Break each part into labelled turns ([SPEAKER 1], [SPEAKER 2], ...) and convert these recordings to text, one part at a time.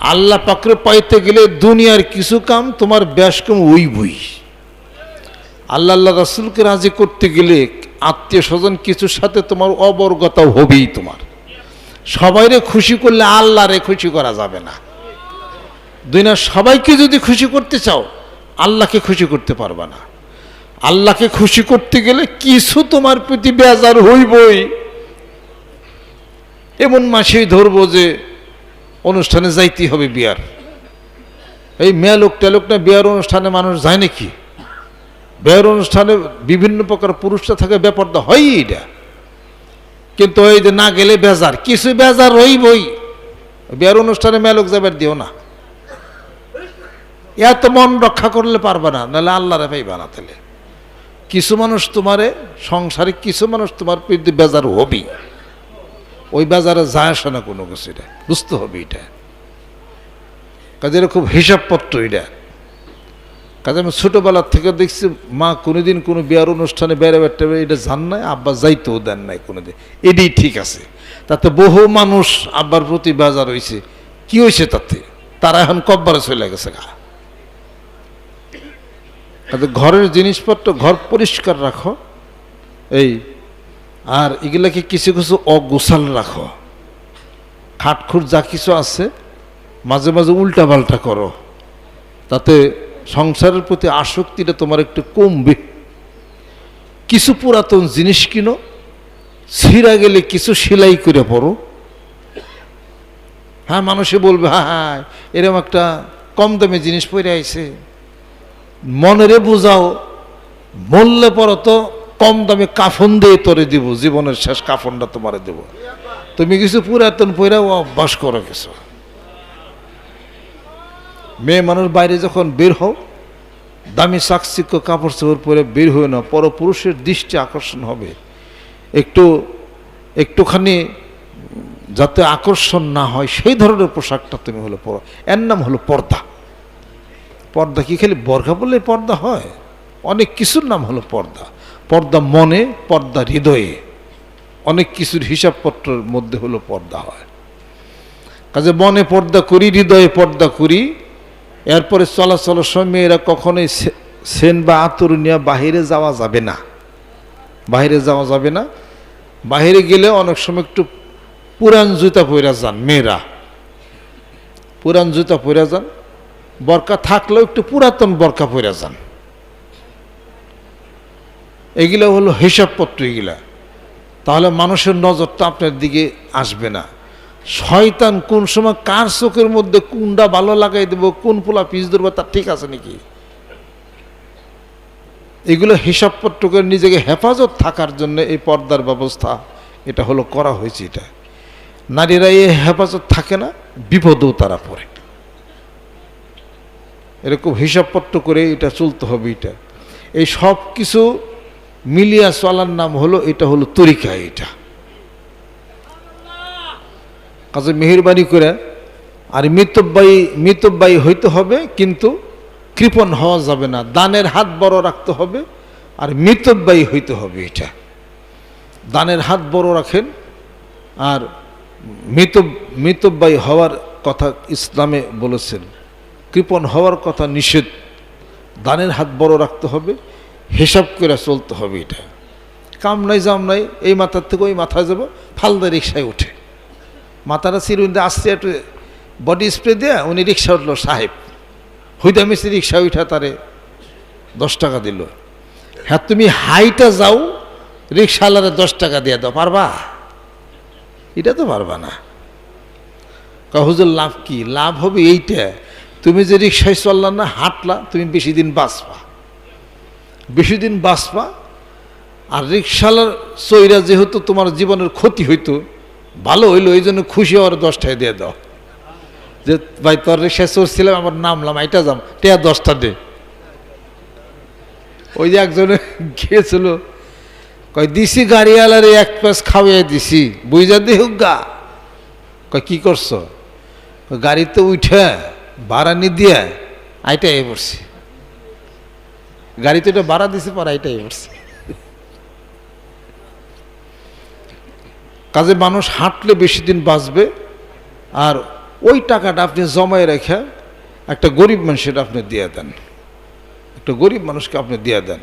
[SPEAKER 1] আল্লাহ পাকরে পাইতে গেলে দুনিয়ার কিছু কাম তোমার ব্যাস কম ওই বই। আল্লাহ আল্লাহ রাসুলকে রাজি করতে গেলে আত্মীয় স্বজন কিছুর সাথে তোমার অবর্গতা হবেই তোমার। সবাইরে খুশি করলে আল্লাহরে খুশি করা যাবে না। দুনিয়ার সবাইকে যদি খুশি করতে চাও, আল্লাহকে খুশি করতে পারবে না। আল্লাহকে খুশি করতে গেলে কিছু তোমার প্রতি বেজার হইবই। এমন মাসেই ধরবো যে অনুষ্ঠানে যাইতেই হবে বিয়ার। এই মেয়ালোক টেলোক না বিয়ার অনুষ্ঠানে মানুষ যায় নাকি? বিয়ার অনুষ্ঠানে বিভিন্ন প্রকার পুরুষরা থাকে ব্যাপারটা হয় এটা। কিন্তু ওই যে না গেলে বেজার, কিছু বেজার হইবই বিয়ার অনুষ্ঠানে মেয়ালোক যাবার দিও না। এত মন রক্ষা করলে পারবে না, নাহলে আল্লাহরে পাইবা না তাহলে। কিছু মানুষ তোমারে, সংসারে কিছু মানুষ তোমার বেজার হবেই। ওই বাজারে যায় আসে না কোনো কিছু এটা। বুঝতে হবে এটা। কাজে এটা খুব হিসাবপত্র এটা। কাজে আমি ছোটোবেলার থেকে দেখছি, মা কোনোদিন কোনো বিয়ার অনুষ্ঠানে বেড়ে বেড়তে এটা জান নাই, আব্বা যাইতেও দেন নাই কোনোদিন। এটাই ঠিক আছে। তাতে বহু মানুষ আব্বার প্রতি বাজার হয়েছে কি হয়েছে তাতে? তারা এখন কব্বারে চলে গেছে গা। ঘরের জিনিসপত্র ঘর পরিষ্কার রাখো। এই আর এগুলাকে কিছু কিছু অগোছাল রাখো। খাটখুট যা কিছু আছে, মাঝে মাঝে উল্টা পাল্টা করো। তাতে সংসারের প্রতি আসক্তিটা তোমার একটু কমবে। কিছু পুরাতন জিনিস কিনো, ছিঁড়া গেলে কিছু সেলাই করে পড়ো। হ্যাঁ মানুষে বলবে হ্যাঁ হ্যাঁ এরকম একটা কম দামে জিনিস পরে আইছে। মনেরে বোঝাও, মরলে পর তো কম দামে কাফন দিয়ে তোরে দিব, জীবনের শেষ কাফনটা তোমারে দেব। তুমি কিছু পুরাতন পয়রাও অভ্যাস করো কিছু মেয়ে মানুষ বাইরে যখন বের হও, দামি চাকচিক্য কাপড় চোপড় পরে বের হয়ে না, পরপুরুষের দৃষ্টি আকর্ষণ হবে। একটু, একটুখানি যাতে আকর্ষণ না হয়, সেই ধরনের পোশাকটা তুমি হলো পরো, এর নাম হলো পর্দা। পর্দা কি খালি বর্গা বললে পর্দা হয়? অনেক কিছুর নাম হলো পর্দা। পর্দা মনে, পর্দা হৃদয়ে। অনেক কিছুর হিসাবপত্রের মধ্যে হলো পর্দা হয়। কাজে মনে পর্দা করি, হৃদয়ে পর্দা করি। এরপরে চলাচলের সময় মেয়েরা কখনোই সেন বা আতর নিয়ে বাহিরে যাওয়া যাবে না। বাইরে যাওয়া যাবে না। বাইরে গেলে অনেক সময় একটু পুরান জুতা পরে যান মেয়েরা। পুরান জুতা পরে যান, বরকা থাকলেও একটু পুরাতন বরকা পরে যান। এগুলো হলো হিসাবপত্র এগুলা। তাহলে মানুষের নজরটা আপনার দিকে আসবে না। শয়তান কোন সময় কার চোখের মধ্যে কোনটা ভালো লাগাই দেবো, কোন পোলা পিস ধরবো তার ঠিক আছে নাকি? এগুলো হিসাবপত্র করে নিজেকে হেফাজত থাকার জন্য এই পর্দার ব্যবস্থা এটা হলো করা হয়েছে এটা। নারীরা এই হেফাজত থাকে না, বিপদেও তারা পড়ে। এরকম হিসাবপত্র করে এটা চলতে হবে এটা। এই সব কিছু মিলিয়া চলার নাম হলো, এটা হলো তরিকা এটা। কাজে মেহরবানি করে, আর মিতব্যয়ী মিতব্যয়ী হইতে হবে, কিন্তু কৃপণ হওয়া যাবে না, দানের হাত বড় রাখতে হবে, আর মিতব্যয়ী হইতে হবে এটা। দানের হাত বড় রাখেন, আর মৃত মিতব্যয়ী হওয়ার কথা ইসলামে বলেছেন, কৃপণ হওয়ার কথা নিষেধ, দানের হাত বড় রাখতে হবে হিসাব করে চলতে হবে এটা। কাম নাই, জাম নাই, এই মাথার থেকে ওই মাথায় যাব, ফালদা রিক্সায় উঠে। মাথাটা চিরুন্দে আসছে একটু বডি স্প্রে দিয়ে উনি রিক্সা উঠল, সাহেব। হইতা মিস্ত্রি রিক্সা উঠা তারে দশ টাকা দিল। হ্যাঁ তুমি হাইটা যাও রিক্সাওয়ালারে দশ টাকা দিয়ে দাও, পারবা? এটা তো পারবা না। হুজুর, লাভ কি? লাভ হবে এইটা, তুমি যে রিক্সায় চললা না, হাঁটলা, তুমি বেশি দিন বাঁচবা। বেশি দিন বাঁচবা, আর রিক্সালার চৈরা যেহেতু তোমার জীবনের ক্ষতি হইতো, ভালো হইল, এই জন্য খুশি হওয়ার দশটায় দিয়ে দাও। যে, ভাই, তোর রিক্সায় চড়ছিলাম, আমার নামলাম এটা যাম, টেয়া দশটা দে। ওই যে একজনে গিয়েছিল, কয়, দিছি গাড়িওয়ালারে এক প্যাস খাওয়াই দিছি, বুঝা দি গা। কয়, কি করছ? গাড়িতে উঠে, ভাড়া নি দিয়ে আইটাই পড়ছি গাড়িতে এটা ভাড়া দিছে পর আইটাই পড়ছি কাজে মানুষ হাঁটলে বেশি দিন বাঁচবে, আর ওই টাকাটা আপনি জমায় রেখে একটা গরিব মানুষের আপনি দিয়ে দেন। একটা গরিব মানুষকে আপনি দিয়ে দেন।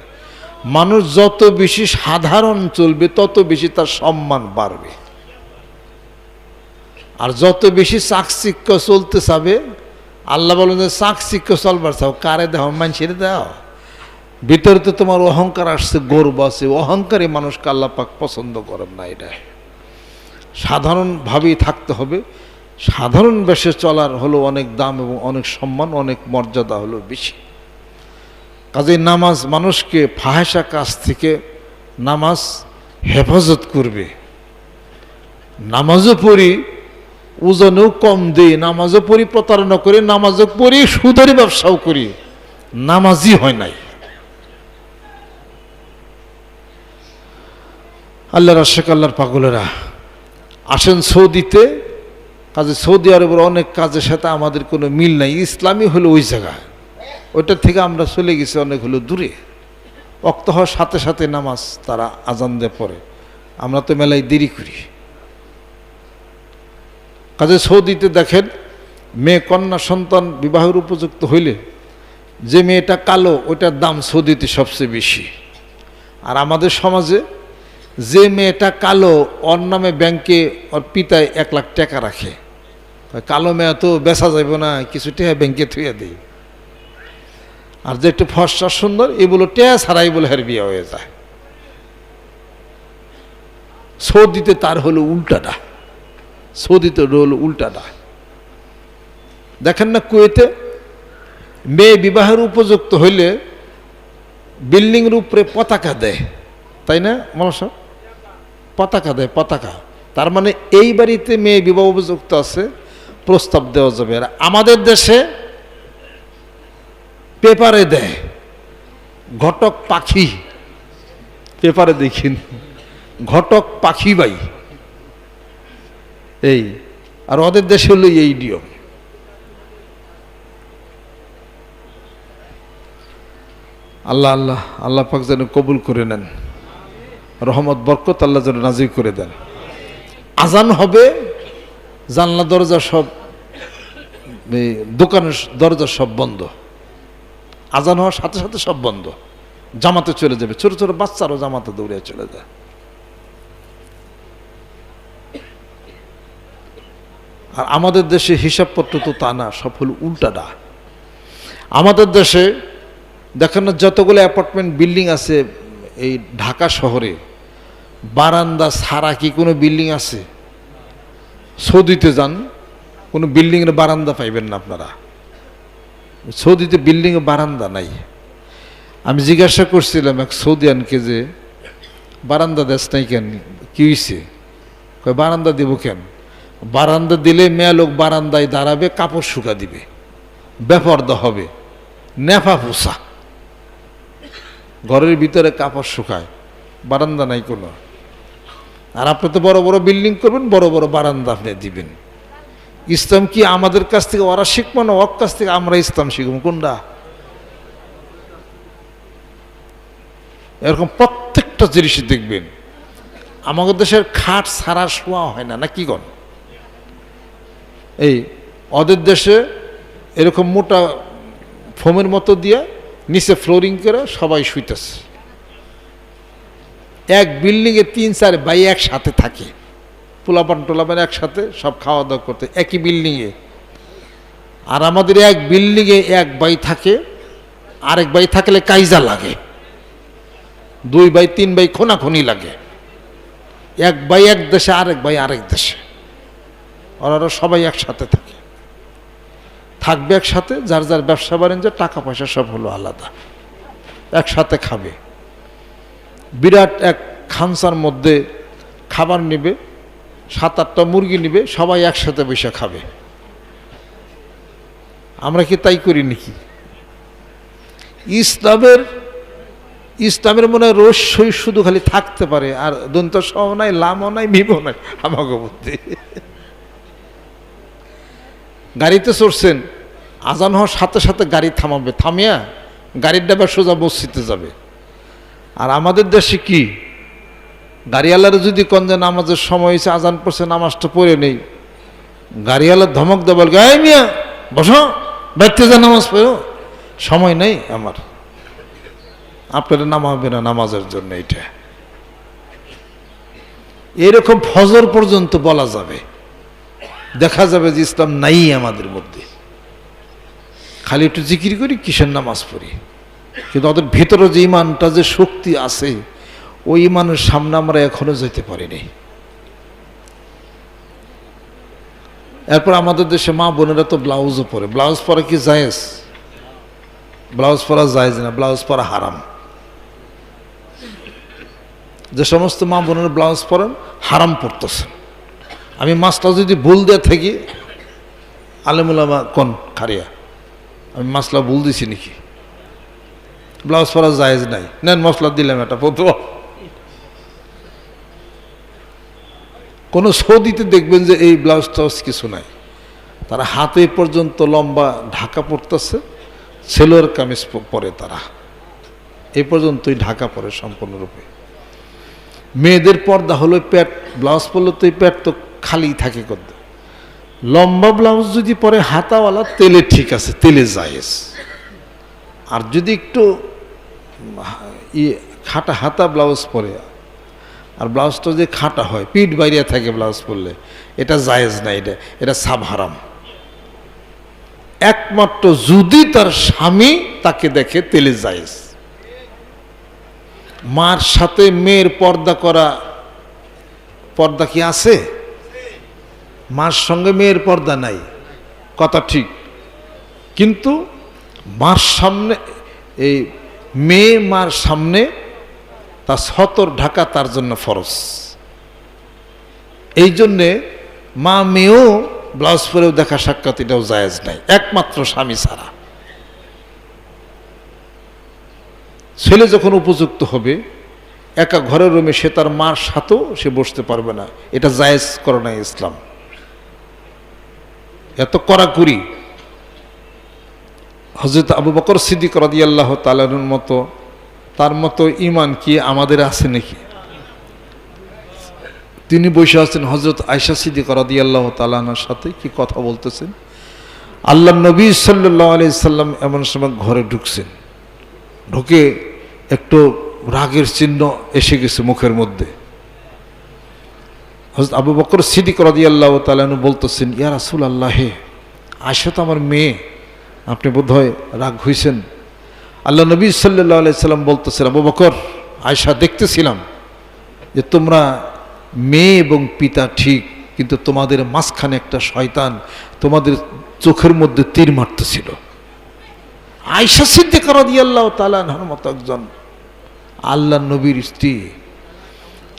[SPEAKER 1] মানুষ যত বেশি সাধারণ চলবে, তত বেশি তার সম্মান বাড়বে। আর যত বেশি চাকচিক্য চলতে চাবে, আল্লাহ বলেন যে চাকচিক্য চলবার চাও, কারে দাও, মানুষের দাও। ভিতরে তো তোমার অহংকার আসছে, গর্ব আছে। অহংকারী মানুষকে আল্লাহ পাক পছন্দ করেন না এটা। সাধারণভাবেই থাকতে হবে। সাধারণ বেশে চলার হলো অনেক দাম এবং অনেক সম্মান, অনেক মর্যাদা হলো বেশি। কাজে নামাজ মানুষকে ফাহেসা কাজ থেকে নামাজ হেফাজত করবে। নামাজও পড়ি, ওজনেও কম দিই, নামাজও পড়ি প্রতারণা করি, নামাজও পড়ি, সুদের ব্যবসাও করি। নামাজই হয় নাই। আল্লাহ রাশেক, আল্লাহর পাগলেরা। আসেন সৌদিতে, কাজে সৌদি আরবের অনেক কাজের সাথে আমাদের কোনো মিল নাই ইসলামী হলো ওই জায়গায় ওইটার থেকে আমরা চলে গেছি অনেক হলো দূরে। অক্ত হওয়ার সাথে সাথে নামাজ তারা আজান দিয়ে পড়ে। আমরা তো মেলায় দেরি করি। কাজে সৌদিতে দেখেন, মেয়ে কন্যা সন্তান বিবাহের উপযুক্ত হইলে যে মেয়েটা কালো, ওইটার দাম সৌদিতে সবচেয়ে বেশি। আর আমাদের সমাজে যে মেয়েটা কালো, ওর নামে ব্যাংকে ওর পিতায় এক লাখ টাকা রাখে। কালো মেয়ে তো বেচা যাবে না, কিছু টাকা ব্যাংকে থুয়ে দেয় আর যে একটু ফর্সা সুন্দর এগুলো টেয়া ছাড়াই বলে হের বিয়ে হয়ে যায়। সৌদিতে তার হলো উল্টাটা। সৌদিতে হলো উল্টাটা। দেখেন না কুয়েতে মেয়ে বিবাহের উপযুক্ত হইলে বিল্ডিংয়ের উপরে পতাকা দেয়। তাই না মানুষ পতাকা দেয়, পতাকা। তার মানে এই বাড়িতে মেয়ে বিবাহ উপযুক্ত আছে, প্রস্তাব দেওয়া যাবে। আর আমাদের দেশে পেপারে দেয়, ঘটক পাখি। পেপারে দেখিন, ঘটক পাখি বাই। এই, আর ওদের দেশে হলো এই নিয়ম। আল্লাহ আল্লাহ আল্লাহ পাক যেন কবুল করে নেন। রহমত, বরকত আল্লাহ যেন নাজির করে দেন। আজান হবে, জানলা, দরজা সব দোকানের দরজা সব বন্ধ। আজান হওয়ার সাথে সাথে সব বন্ধ। জামাতে চলে যাবে। ছোট ছোট বাচ্চারও জামাতে দৌড়ে চলে যায়। আর আমাদের দেশে হিসাবপত্র তো তা না, সব হলো উল্টাটা আমাদের দেশে, দেখেন না, যতগুলো অ্যাপার্টমেন্ট, বিল্ডিং আছে এই ঢাকা শহরে, বারান্দা ছাড়া কি কোনো বিল্ডিং আছে? সৌদিতে যান, কোনো বিল্ডিংয়ের বারান্দা পাইবেন না আপনারা। সৌদিতে বিল্ডিংয়ে বারান্দা নাই। আমি জিজ্ঞাসা করছিলাম এক সৌদিয়ানকে যে, বারান্দা দেশ নাই কেন? কি হয়েছে বারান্দা দেবো কেন? বারান্দা দিলে মেয়ে লোক বারান্দায় দাঁড়াবে, কাপড় শুকা দিবে। বেপর্দা হবে। নেফা পোষা ঘরের ভিতরে কাপড় শুকায়, বারান্দা নাই কোনো। আর আপনি তো বড় বড় বিল্ডিং করবেন, বড় বড় বারান্দা আপনি দিবেন। ইসলাম কি আমাদের কাছ থেকে, ওরা শিখব না ওর কাছ থেকে আমরা ইসলাম শিখব? কোনটা? এরকম প্রত্যেকটা জিনিস দেখবেন। আমাদের দেশের খাট সারা শোয়া হয় না না কি কন? এই, ওদের দেশে এরকম মোটা ফোমের মতো দিয়ে নিচে ফ্লোরিং করে সবাই শুইতেছে। এক বিল্ডিংয়ে তিন, চার বাই একসাথে থাকে। পোলাপান টোলাপান একসাথে সব খাওয়া দাওয়া করতে, একই বিল্ডিংয়ে আর আমাদের এক বিল্ডিংয়ে এক বাই থাকে, আরেক বাই থাকলে কাইজা লাগে। দুই বাই তিন বাই খোনাখুনি লাগে। এক বাই এক দেশে, আরেক বাই আরেক দেশে। ওরা সবাই একসাথে থাকে। থাকবে একসাথে, যার যার ব্যবসা বাণিজ্য, টাকা পয়সা সব হলো আলাদা। একসাথে খাবে। বিরাট এক খানসার মধ্যে খাবার নেবে, সাত আটটা মুরগি নেবে, সবাই একসাথে বসে খাবে। আমরা কি তাই করি নাকি? ইসলামের ইসলামের মনে হয় রস্যই শুধু খালি থাকতে পারে, আর দন্ত সহ নাই, লামও নাই, মিমও নাই আমাকে বুদ্ধি গাড়িতে চড়ছেন আজান হওয়ার সাথে সাথে গাড়ি থামাবে, থামিয়া গাড়ির ডাবার সোজা মসজিদে যাবে। আর আমাদের দেশে কি? গাড়িওয়ালারা যদি কন যে নামাজের সময় হয়েছে আজান পড়ছে, নামাজটা পড়ে নেই, গাড়িওয়ালা ধমক দেবো গায়ে মিয়া, বসো ব্যক্তি যা নামাজ পড়ো। সময় নেই আমার। আপনারা নামাবে না নামাজের জন্য এটা এরকম ফজর পর্যন্ত বলা যাবে। দেখা যাবে যে ইসলাম নাই আমাদের মধ্যে। খালি একটু জিকির করি, কিসের নামাজ পড়ি? কিন্তু ওদের ভিতরে যে ইমানটা, যে শক্তি আছে, ওই ইমানের সামনে আমরা এখনও যেতে পারিনি। এরপর আমাদের দেশে মা বোনেরা তো ব্লাউজও পরে। ব্লাউজ পরা কি জায়েজ? ব্লাউজ পরা জায়েজ না, ব্লাউজ পরা হারাম। যে সমস্ত মা বোনেরা ব্লাউজ পরেন, হারাম পরতেছেন। আমি মাছটা যদি ভুল দিয়ে থাকি আলেমুলামা কোন খারিয়া? আমি মশলা ভুল দিছি নাকি? ব্লাউজ পরা জায়েজ নাই। নেন মশলা দিলাম এটা ফতুয়া। কোনো সৌদিতে দেখবেন যে এই ব্লাউজ টাউজ কিছু নাই। তারা হাতে পর্যন্ত লম্বা ঢাকা পরতেছে, ছেলের কামিজ পরে তারা। এই পর্যন্তই ঢাকা পরে সম্পূর্ণরূপে। মেয়েদের পর্দা হলো প্যাট, ব্লাউজ পরলে তো এই প্যাট তো খালি থাকে কত লম্বা ব্লাউজ যদি পরে হাতাওয়ালা, তেলে ঠিক আছে, তেলে জায়েজ। আর যদি একটু ইয়ে খাটা হাতা ব্লাউজ পরে, আর ব্লাউজটা যে খাটা হয়, পিঠ বাইরে থাকে ব্লাউজ পরলে, এটা জায়েজ না, এটা এটা সাব হারাম। একমাত্র যদি তার স্বামী তাকে দেখে তেলে জায়েজ। মার সাথে মেয়ের পর্দা করা, পর্দা কি আছে? মার সঙ্গে মেয়ের পর্দা নাই। কথা ঠিক। কিন্তু মার সামনে, এই মেয়ে মার সামনে তার সতর ঢাকা তার জন্য ফরজ। এই জন্যে মা মেয়েও ব্লাউজ পরেও দেখা সাক্ষাৎ এটাও জায়েজ নাই, একমাত্র স্বামী ছাড়া। ছেলে যখন উপযুক্ত হবে, একা ঘরের রুমে সে তার মার সাথেও সে বসতে পারবে না, এটা জায়েজ করে না ইসলাম। এত কড়াকড়ি। হজরত আবু বকর সিদ্দিক রদিয়াল্লাহ তালানুর মতো, তার মতো ইমান কি আমাদের আছে নাকি? তিনি বসে আছেন হজরত আয়সা সিদ্দিক রদিয়াল্লাহ তালানার সাথে কি কথা বলতেছেন? আল্লাহ নবী সাল্লাহ আলি সাল্লাম এমন সময় ঘরে ঢুকছেন। ঢুকে একটু রাগের চিহ্ন এসে গেছে মুখের মধ্যে। হজরত আবু বকর সিদ্দিক রদিয়াল্লাহ তালানু বলতেছেন, ইয়া রাসুল আল্লাহে আয়সা তো আমার মেয়ে। আপনি বোধহয় রাগ হইছেন। আল্লাহ নবী সাল্লাহ আলাইসাল্লাম বলতেছেন, আবু বকর আয়সা দেখতেছিলাম যে তোমরা মেয়ে এবং পিতা ঠিক, কিন্তু তোমাদের মাঝখানে একটা শয়তান তোমাদের চোখের মধ্যে তীর মারতেছিল। আয়সা দিয়ে আল্লাহ তালার মতো একজন আল্লাহ নবীর স্ত্রী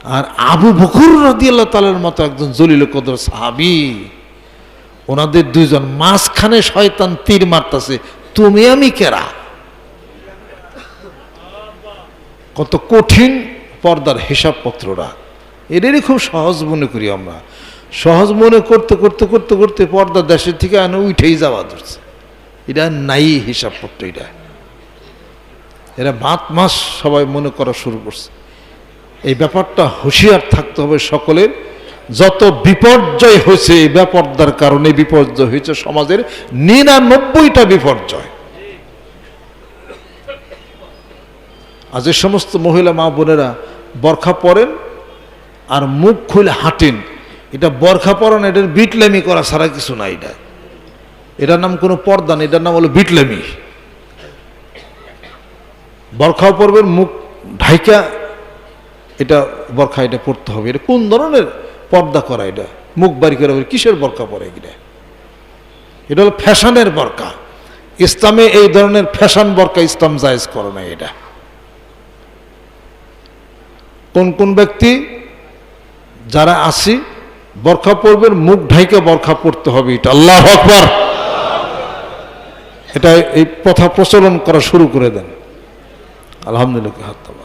[SPEAKER 1] আর আবু বকর রাদি আল্লাহ তালার মতো একজন জলিল কদর সাহাবি, ওনাদের দুইজন মাঝখানে শয়তান তীর মারতেছে, তুমি আমি কেরা? কত কঠিন পর্দার হিসাবপত্ররা। এদেরই খুব সহজ মনে করি আমরা। সহজ মনে করতে করতে করতে করতে পর্দা দেশের থেকে আনে উঠেই যাওয়া ধরছে। এটা নাই হিসাবপত্র এটা। এরা বাত মাস সবাই মনে করা শুরু করছে। এই ব্যাপারটা হুঁশিয়ার থাকতে হবে সকলের। যত বিপর্যয় হয়েছে এই ব্যাপারদার কারণে বিপর্যয় হয়েছে সমাজের নিরানব্বইটা বিপর্যয়। আজ যে সমস্ত মহিলা মা বোনেরা বরখা পরেন আর মুখ খুলে হাঁটেন। এটা বরখা পরান, এটার বিটলেমি করা ছাড়া কিছু না এটা। এটার নাম কোনো পর্দা না এটার নাম হলো বিটলেমি। বরখাও পরবেন, মুখ ঢাইকা এটা বরখা, এটা পড়তে হবে। এটা কোন ধরনের পর্দা করা এটা? মুখ বাড়ি করে কিসের বরখা পরে এটা? এটা হলো ফ্যাশনের বরকা ইসলামে এই ধরনের ফ্যাশন বরকা ইসলাম জায়েজ করে না এটা। কোন কোন ব্যক্তি, যারা আসি, বরখা পড়বেন মুখ ঢাইকে বরখা পড়তে হবে এটা। আল্লাহ আকবার। এটা এই প্রথা প্রচলন করা শুরু করে দেন। আলহামদুলিল্লাহ, হাত।